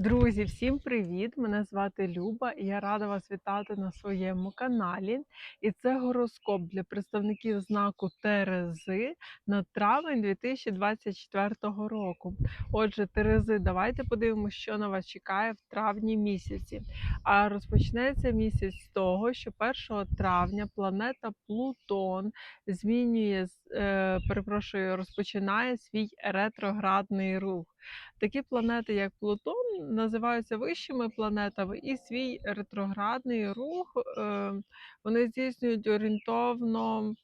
Друзі, всім привіт! Мене звати Люба і я рада вас вітати на своєму каналі. І це гороскоп для представників знаку Терези на травень 2024 року. Отже, Терези, давайте подивимося, що на вас чекає в травні місяці. А розпочнеться місяць з того, що 1 травня планета Плутон змінює, перепрошую, розпочинає свій ретроградний рух. Такі планети, як Плутон, називаються вищими планетами, і свій ретроградний рух е, вони здійснюють орієнтовно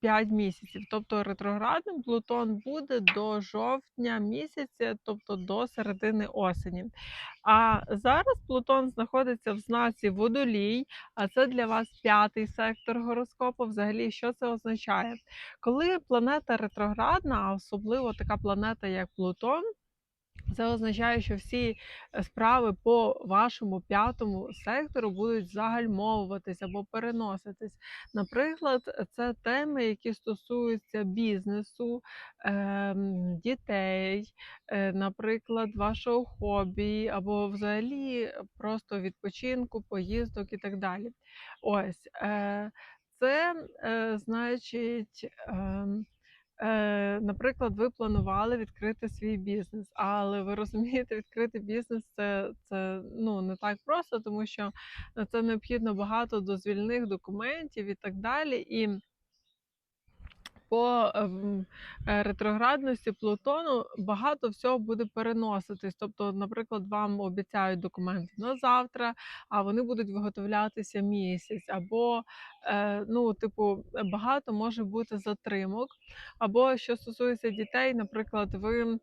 5 місяців. Тобто ретроградним Плутон буде до жовтня місяця, тобто до середини осені. А зараз Плутон знаходиться в знаці водолій, а це для вас п'ятий сектор гороскопу. Взагалі, що це означає? Коли планета ретроградна, а особливо така планета, як Плутон. Це означає, що всі е, справи по вашому п'ятому сектору будуть загальмовуватись або переноситись. Наприклад, це теми, які стосуються бізнесу, ем, дітей, е, наприклад, вашого хобі, або взагалі просто відпочинку, поїздок і так далі. Ось е, це значить. Е, Наприклад, ви планували відкрити свій бізнес, але ви розумієте, відкрити бізнес це це ну не так просто, тому що це необхідно багато дозвільних документів і так далі. І по ем, е, ретроградності Плутону багато всього буде переноситись. Тобто, наприклад, вам обіцяють документи на завтра, а вони будуть виготовлятися місяць, або е, ну, типу, багато може бути затримок. Або що стосується дітей, наприклад, ви.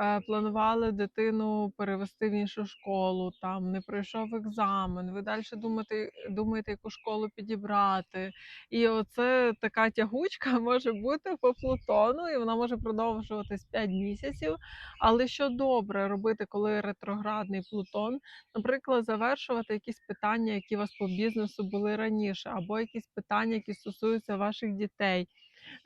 Е, планували дитину перевести в іншу школу, там не пройшов екзамен. Ви далі думаєте, думаєте, яку школу підібрати. І оце така тягучка може бути по Плутону, і вона може продовжуватись 5 місяців. Але що добре робити, коли ретроградний Плутон, наприклад, завершувати якісь питання, які у вас по бізнесу були раніше, або якісь питання, які стосуються ваших дітей.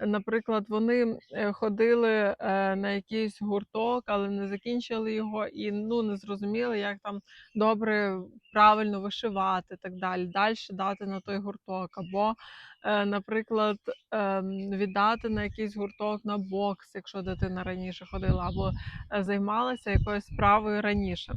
Наприклад, вони е, ходили е, на якийсь гурток, але не закінчили його і ну не зрозуміли, як там добре правильно вишивати, так далі. Далі дати на той гурток, або, е, наприклад, ем, віддати на якийсь гурток на бокс, якщо дитина раніше ходила, або займалася якоюсь справою раніше.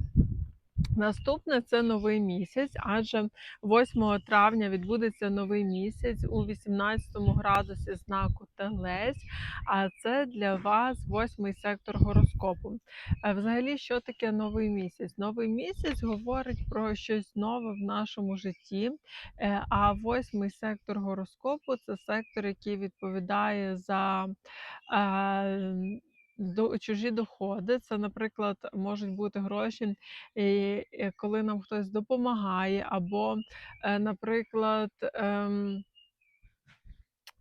Наступне це новий місяць, адже 8 травня відбудеться новий місяць у 18 градусі знаку Телець, а це для вас восьмий сектор гороскопу. Взагалі, що таке новий місяць? Новий місяць говорить про щось нове в нашому житті, е, а восьмий сектор гороскопу це сектор, який відповідає за до чужі доходи. Це, наприклад, можуть бути гроші, і коли нам хтось допомагає, або, е, наприклад, ем,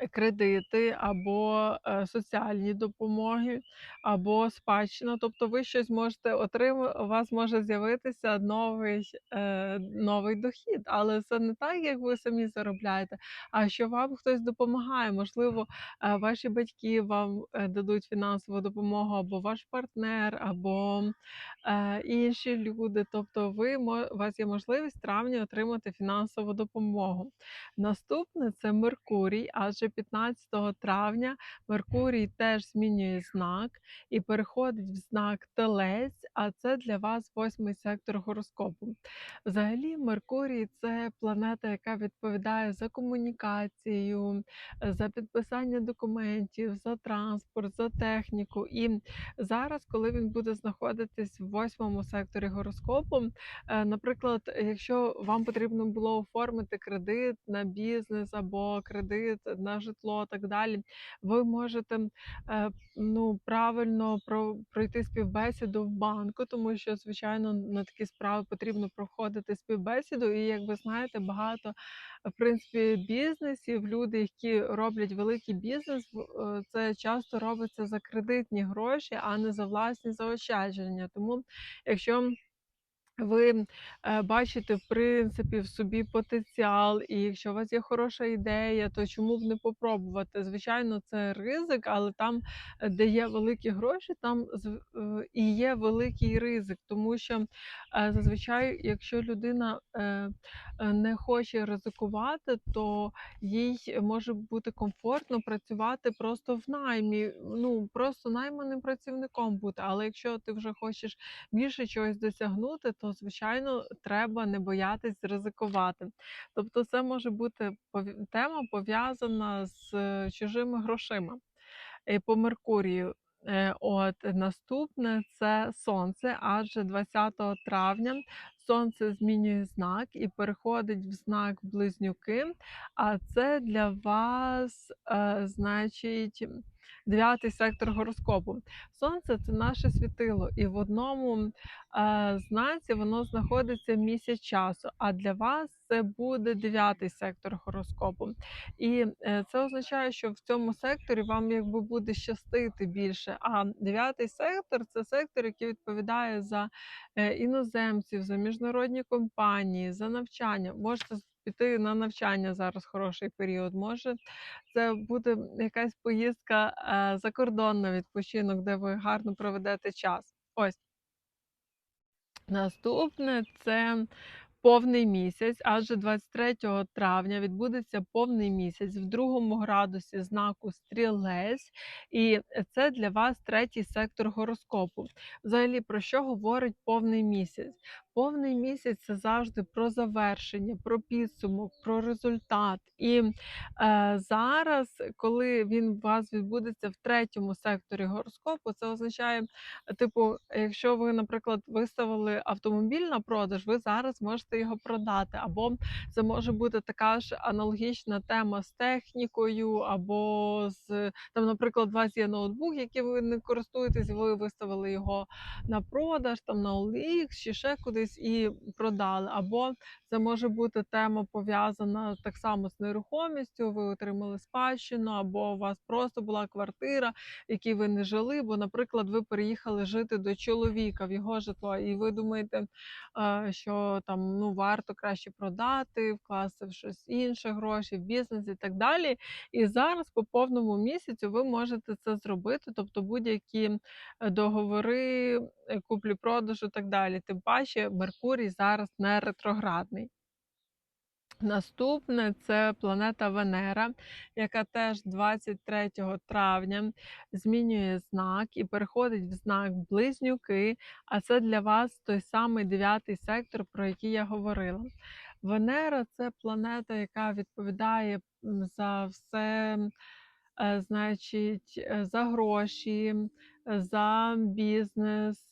кредити або е, соціальні допомоги, або спадщина. Тобто ви щось можете отримати, у вас може з'явитися новий е, новий дохід, але це не так, як ви самі заробляєте, а що вам хтось допомагає. Можливо, е, ваші батьки вам дадуть фінансову допомогу, або ваш партнер, або інші люди. Тобто, ви у вас є можливість в травні отримати фінансову допомогу. Наступне це Меркурій, адже 15 травня Меркурій теж змінює знак і переходить в знак Телець, а це для вас восьмий сектор гороскопу. Взагалі, Меркурій це планета, яка відповідає за комунікацію, за підписання документів, за транспорт, за техніку. І зараз, коли він буде знаходитись в восьмому секторі гороскопу, е, наприклад, якщо вам потрібно було оформити кредит на бізнес або кредит на житло, так далі, ви можете е, ну, правильно пройти співбесіду в банку, тому що, звичайно, на такі справи потрібно проходити співбесіду. І як ви знаєте, багато в принципі бізнесів, люди, які роблять великий бізнес, е, це часто робиться за кредитні гроші, а не за власні заощадження. Тому якщо ви, е, бачите, в принципі, в собі потенціал, і якщо у вас є хороша ідея, то чому б не попробувати? Звичайно, це ризик, але там, е, де є великі гроші, там е, і є великий ризик. Тому що, зазвичай, якщо людина, не хоче ризикувати, то їй може бути комфортно працювати просто в наймі, ну, просто найманим працівником бути. Але якщо ти вже хочеш більше чогось досягнути, то звичайно треба не боятись ризикувати. Тобто, це може бути тема пов'язана з е, чужими грошима. По Меркурію. Е, от наступне це сонце, адже 20 травня сонце змінює знак і переходить в знак близнюки. А це для вас, е, значить, дев'ятий сектор гороскопу. Сонце це наше світило, і в одному е, знаці воно знаходиться місяць часу. А для вас це буде дев'ятий сектор гороскопу. І е, це означає, що в цьому секторі вам якби буде щастити більше. А дев'ятий сектор це сектор, який відповідає за е, іноземців, за міжнародні компанії, за навчання. Можете піти на навчання зараз хороший період. Може, це буде якась поїздка е, за кордон на відпочинок, де ви гарно проведете час. Ось. Наступне це повний місяць, адже 23 травня відбудеться повний місяць в другому градусі знаку Стрілець, і це для вас третій сектор гороскопу. Взагалі, про що говорить повний місяць? Повний місяць це завжди про завершення, про підсумок, про результат. І е, зараз, коли він у вас відбудеться в третьому секторі гороскопу, це означає, Типу, якщо ви, наприклад, виставили автомобіль на продаж, ви зараз можете його продати. Або це може бути така ж аналогічна тема з технікою, або з там, наприклад, у вас є ноутбук, який ви не користуєтесь, ви виставили його на продаж, там на OLX чи ще кудись і продали. Або це може бути тема пов'язана так само з нерухомістю. Ви отримали спадщину, або у вас просто була квартира, в якій ви не жили. Бо, наприклад, ви переїхали жити до чоловіка в його житло, і ви думаєте, що там ну варто краще продати, вкласти в щось інше гроші, в бізнес і так далі. І зараз по повному місяцю ви можете це зробити, тобто будь-які е, договори, е, куплі-продажу так далі. Тим паче Меркурій зараз не ретроградний. Наступне це планета Венера, яка теж 23 травня змінює знак і переходить в знак Близнюки. А це для вас той самий дев'ятий сектор, про який я говорила. Венера це планета, яка відповідає за все, е, значить, е, за гроші, за бізнес,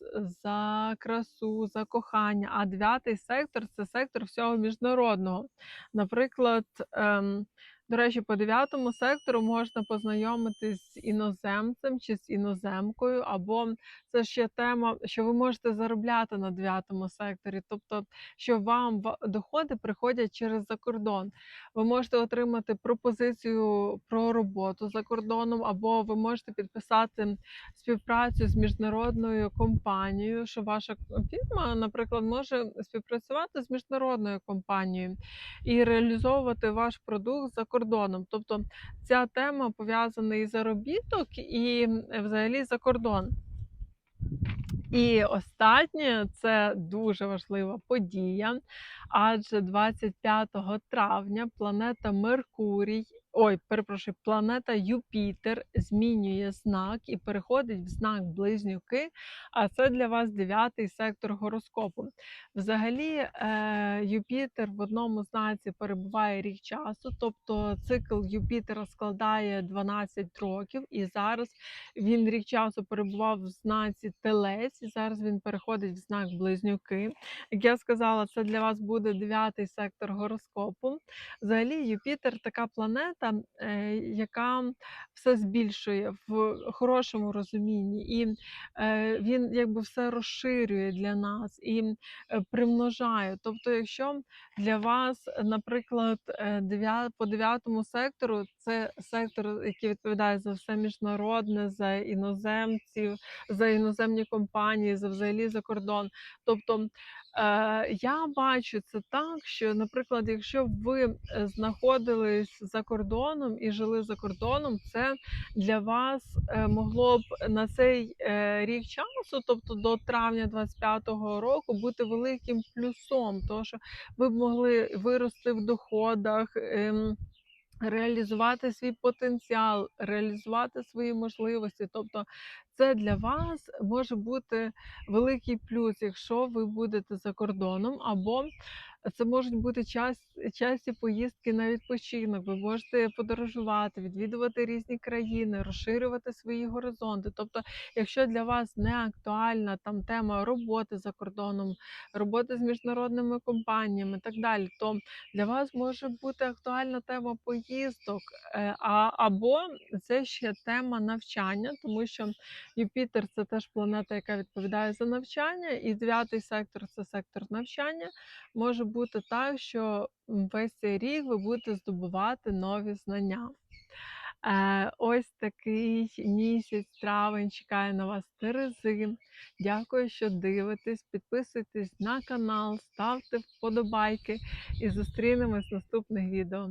за красу, за кохання. А дев'ятий сектор це сектор всього міжнародного. Наприклад, ем, до речі, по дев'ятому сектору можна познайомитись з іноземцем чи з іноземкою, або це ще тема, що ви можете заробляти на дев'ятому секторі, тобто, що вам доходи приходять через закордон. Ви можете отримати пропозицію про роботу за кордоном, або ви можете підписати співпрацю з міжнародною компанією, що ваша фірма, наприклад, може співпрацювати з міжнародною компанією і реалізовувати ваш продукт за кордоном. Тобто ця тема пов'язана і заробіток, і взагалі за кордон. І останнє це дуже важлива подія, адже 25 травня планета Меркурій, ой, перепрошую, планета Юпітер змінює знак і переходить в знак Близнюки. А це для вас дев'ятий сектор гороскопу. Взагалі, е, Юпітер в одному знаці перебуває рік часу, тобто цикл Юпітера складає 12 років, і зараз він рік часу перебував в знаці Телець, і зараз він переходить в знак Близнюки. Як я сказала, це для вас буде дев'ятий сектор гороскопу. Взагалі, Юпітер така планета, е, яка все збільшує в хорошому розумінні, і е, він якби все розширює для нас і е, примножає. Тобто, якщо для вас, наприклад, по дев'ятому сектору це сектор, який відповідає за все міжнародне, за іноземців, за іноземні компанії, за взагалі за кордон. Тобто я бачу це так, що, наприклад, якщо ви знаходились за кордоном і жили за кордоном, це для вас е, могло б на цей е, рік часу, тобто до травня 25-го року, бути великим плюсом, тому що ви б могли вирости в доходах. ем, Реалізувати свій потенціал, реалізувати свої можливості. Тобто, це для вас може бути великий плюс, якщо ви будете за кордоном, або це можуть бути час, часті поїздки на відпочинок. Ви можете подорожувати, відвідувати різні країни, розширювати свої горизонти. Тобто, якщо для вас не актуальна там тема роботи за кордоном, роботи з міжнародними компаніями так далі, то для вас може бути актуальна тема поїздок, е, а, або це ще тема навчання, тому що Юпітер це теж планета, яка відповідає за навчання, і дев'ятий сектор це сектор навчання. Може бути так, що весь цей рік ви будете здобувати нові знання. Е, ось такий місяць, травень чекає на вас Терези. Дякую, що дивитесь. Підписуйтесь на канал, ставте вподобайки і зустрінемось в наступних відео.